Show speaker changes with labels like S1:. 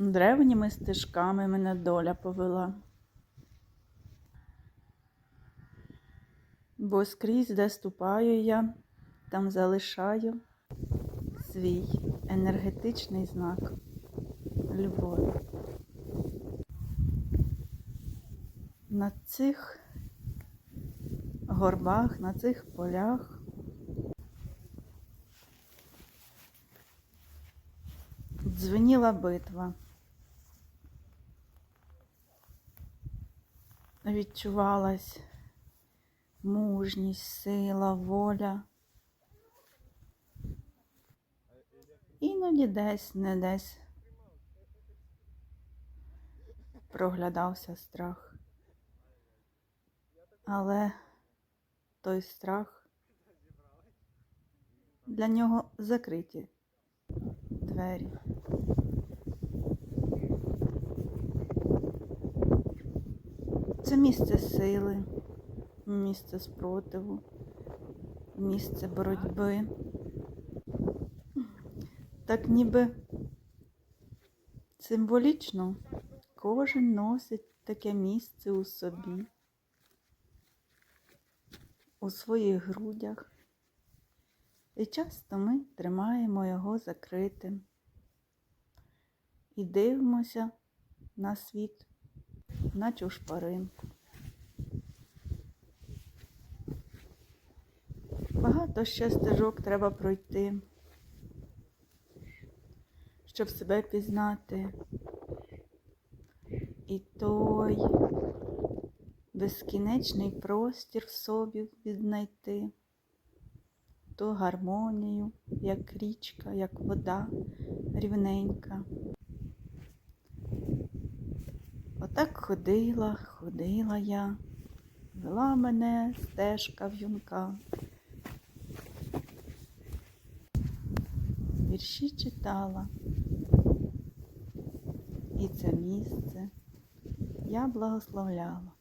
S1: Древніми стежками мене доля повела. Бо скрізь, де ступаю я, там залишаю свій енергетичний знак любові. На цих горбах, на цих полях дзвеніла битва. Відчувалась мужність, сила, воля. Іноді десь, не десь проглядався страх. Але той страх для нього закриті двері. Це місце сили, місце спротиву, місце боротьби. Так ніби символічно кожен носить таке місце у собі, у своїх грудях. І часто ми тримаємо його закритим і дивимося на світ, наче у шпаринку. Багато ще стежок треба пройти, щоб себе пізнати. І той безкінечний простір в собі віднайти, ту гармонію, як річка, як вода рівненька. Отак ходила, ходила я, вела мене стежка в юнка. Вірші читала, і це місце я благословляла.